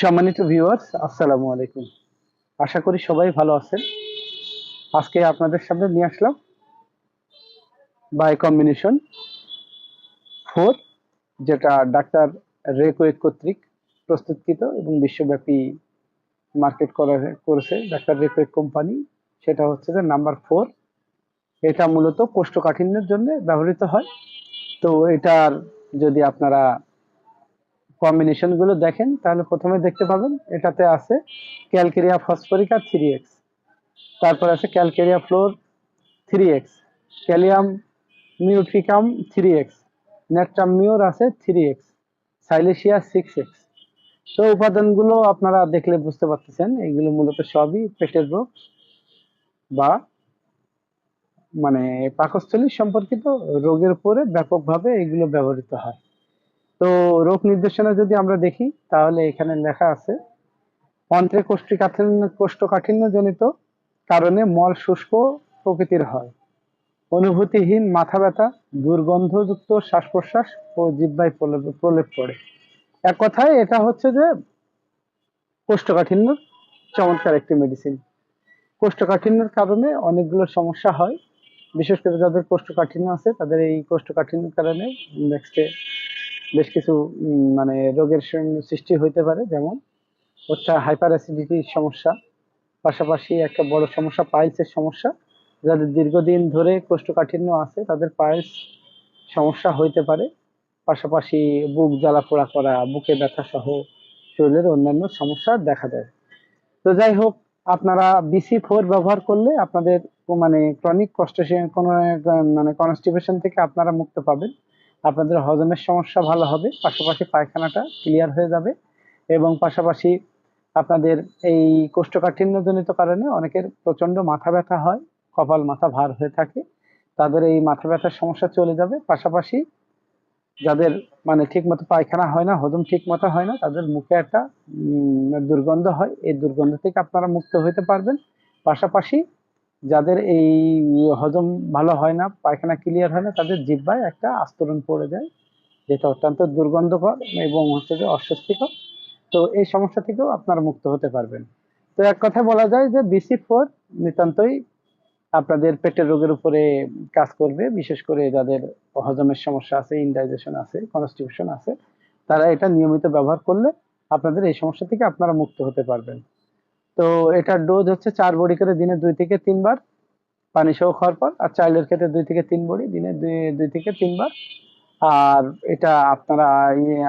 সম্মানিত ভিউয়ার্স আসসালামু আলাইকুম। আশা করি সবাই ভালো আছেন। আজকে আপনাদের সামনে নিয়ে আসলাম বাই কম্বিনেশন ফোর যেটা ডাক্তার রেকোয়েক কর্তৃক প্রস্তুতকৃত এবং বিশ্বব্যাপী মার্কেট করা করেছে ডাক্তার রেকোয়েক কোম্পানি সেটা হচ্ছে যে নাম্বার ফোর এটা মূলত কোষ্ঠকাঠিন্যের জন্য ব্যবহৃত হয়। তো এটার যদি আপনারা কম্বিনেশনগুলো দেখেন, তাহলে প্রথমে দেখতে পাবেন, এটাতে আছে ক্যালকেরিয়া ফসফরিকা থ্রি এক্স তারপর আছে ক্যালকেরিয়া ফ্লোর থ্রি এক্স ক্যালিয়াম নিউট্রিকাম থ্রি এক্স নেট্রাম মিওর আছে three X silicea six X তো উপাদানগুলো আপনারা দেখলে বুঝতে পারতেছেন, এগুলো মূলত সবই পেটের রোগ বা মানে পাকস্থলী সম্পর্কিত রোগের উপরে ব্যাপকভাবে এগুলো ব্যবহৃত হয়। তো রোগ নির্দেশনা যদি আমরা দেখি, তাহলে এখানে লেখা আছে, অন্ত্রে কোষ্ঠকাঠিন্য, কোষ্ঠকাঠিন্যজনিত কারণে মল শুষ্ক প্রকৃতির হয়। অনুভূতিহীন মাথা ব্যথা, দুর্গন্ধযুক্ত শ্বাস প্রশ্বাস ও জিব্বায় প্রলেপ পড়ে। এক কথায় এটা হচ্ছে যে কোষ্ঠকাঠিন্য চমৎকার একটি মেডিসিন কোষ্ঠকাঠিন্যের কারণে অনেকগুলো সমস্যা হয়। বিশেষ করে যাদের কোষ্ঠকাঠিন্য আছে, তাদের এই কোষ্ঠকাঠিন্যের কারণে নেক্সটে বেশ কিছু মানে রোগের সৃষ্টি হইতে পারে, যেমন হচ্ছে হাইপার অ্যাসিডিটির সমস্যা। পাশাপাশি একটা বড় সমস্যা, পাইলসের সমস্যা। যাদের দীর্ঘদিন ধরে কোষ্ঠকাঠিন্য আছে, তাদের পাইলস সমস্যা হইতে পারে। পাশাপাশি বুক জ্বালা পোড়া করা, বুকে ব্যথা সহ শরীরের অন্যান্য সমস্যা দেখা দেয়। তো যাই হোক, আপনারা বিসি ফোর ব্যবহার করলে আপনাদের মানে ক্রনিক কষ্ট মানে কনস্টিপেশন থেকে আপনারা মুক্ত পাবেন। আপনাদের হজমের সমস্যা ভালো হবে, পাশাপাশি পায়খানাটা ক্লিয়ার হয়ে যাবে এবং পাশাপাশি আপনাদের এই কোষ্ঠকাঠিন্যজনিত কারণে অনেকের প্রচণ্ড মাথা ব্যথা হয়, কপাল মাথা ভার হয়ে থাকে, তাদের এই মাথা ব্যথার সমস্যা চলে যাবে। পাশাপাশি যাদের মানে ঠিক মতো পায়খানা হয় না, হজম ঠিক মতো হয় না, তাদের মুখে একটা দুর্গন্ধ হয়, এই দুর্গন্ধ থেকে আপনারা মুক্ত হতে পারবেন। পাশাপাশি যাদের এই হজম ভালো হয় না, পায়খানা ক্লিয়ার হয় না, তাদের জিহ্বায় একটা আস্তরণ পড়ে যায়, যেটা অত্যন্ত দুর্গন্ধকর এবং হচ্ছে যে অস্বস্তিকর। তো এই সমস্যা থেকেও আপনারা মুক্ত হতে পারবেন। তো এক কথায় বলা যায় যে বিসি ফোর নিতান্তই আপনাদের পেটের রোগের উপরে কাজ করবে, বিশেষ করে যাদের হজমের সমস্যা আছে ইনডাইজেশন আছে কনস্টিটিউশন আছে, তারা এটা নিয়মিত ব্যবহার করলে আপনাদের এই সমস্যা থেকে আপনারা মুক্ত হতে পারবেন। তো এটার ডোজ হচ্ছে চার বড়ি করে দিনে দুই থেকে তিনবার, পানি সহ খাওয়ার পর, আর চাইলের ক্ষেত্রে দুই থেকে তিন বড়ি, দিনে দুই দুই থেকে তিনবার। আর এটা আপনারা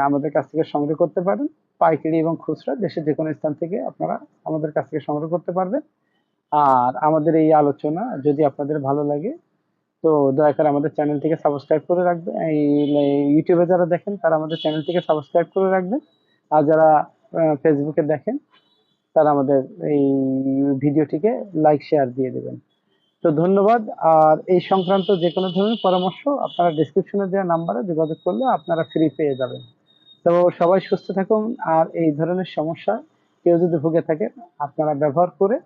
আমাদের কাছ থেকে সংগ্রহ করতে পারেন। পাইকারি এবং খুচরা, দেশের যে কোনো স্থান থেকে আপনারা আমাদের কাছ থেকে সংগ্রহ করতে পারবেন। আর আমাদের এই আলোচনা যদি আপনাদের ভালো লাগে, তো দয়া করে আমাদের চ্যানেলটিকে সাবস্ক্রাইব করে রাখবেন। এই ইউটিউবে যারা দেখেন, তারা আমাদের চ্যানেলটিকে সাবস্ক্রাইব করে রাখবেন। আর যারা ফেসবুকে দেখেন তারা আমাদের এই ভিডিওটিকে লাইক শেয়ার দিয়ে দেবেন। তো ধন্যবাদ। আর এই সংক্রান্ত যে কোনো ধরনের পরামর্শ আপনারা ডিসক্রিপশনে দেওয়া নাম্বারে যোগাযোগ করলে আপনারা ফ্রি পেয়ে যাবেন। তো সবাই সুস্থ থাকুন। আর এই ধরনের সমস্যা কেউ যদি ভুগে থাকেন, আপনারা ব্যবহার করে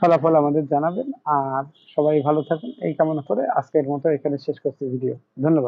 ফলাফল আমাদের জানাবেন। আর সবাই ভালো থাকুন। এই কামনা করে আজকের মতো এখানে শেষ করছি ভিডিও। ধন্যবাদ।